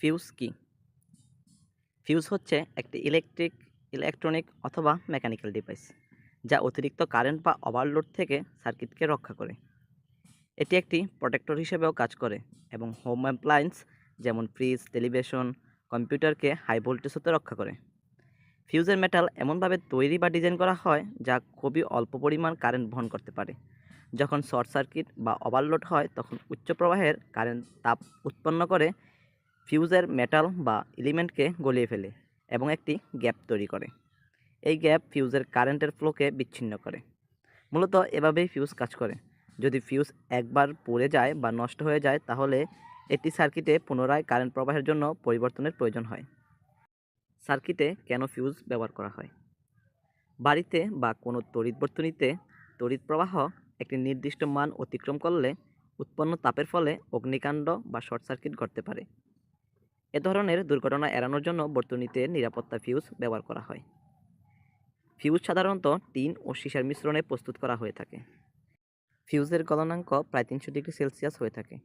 Fuse কি? Fuse হচ্ছে একটি ইলেকট্রিক, ইলেকট্রনিক অথবা মেকানিক্যাল ডিভাইস যা অতিরিক্ত কারেন্ট বা ওভারলোড থেকে সার্কিটকে রক্ষা করে। এটি একটি প্রোটেক্টর হিসেবেও কাজ করে এবং হোম অ্যাপ্লায়েন্স যেমন ফ্রিজ, টেলিভিশন, কম্পিউটারকে হাই ভোল্টেজ হতে রক্ষা করে। ফিউজের মেটাল এমনভাবে তৈরি বা ডিজাইন করা হয় যা খুবই অল্প পরিমাণ কারেন্ট বহন করতে পারে। যখন শর্ট সার্কিট বা ওভারলোড হয় তখন উচ্চ প্রবাহের কারেন্ট তাপ উৎপন্ন করে ফিউজের মেটাল বা এলিমেন্টকে গলিয়ে ফেলে এবং একটি গ্যাপ তৈরি করে। এই গ্যাপ ফিউজের কারেন্টের ফ্লোকে বিচ্ছিন্ন করে। মূলত এভাবেই ফিউজ কাজ করে। যদি ফিউজ একবার পড়ে যায় বা নষ্ট হয়ে যায়, তাহলে এটি সার্কিটে পুনরায় কারেন্ট প্রবাহের জন্য পরিবর্তনের প্রয়োজন হয়। সার্কিটে কেন ফিউজ ব্যবহার করা হয়? বাড়িতে বা কোনো তড়িৎ বর্তনীতে তড়িৎ প্রবাহ একটি নির্দিষ্ট মান অতিক্রম করলে উৎপন্ন তাপের ফলে অগ্নিকাণ্ড বা শর্ট সার্কিট ঘটতে পারে। এ ধরনের দুর্ঘটনা এড়ানোর জন্য বর্তনীতে নিরাপত্তা ফিউজ ব্যবহার করা হয়। ফিউজ সাধারণত টিন ও সীসার মিশ্রণে প্রস্তুত করা হয়ে থাকে। ফিউজের গলনাঙ্ক প্রায় তিনশো ডিগ্রি সেলসিয়াস হয়ে থাকে।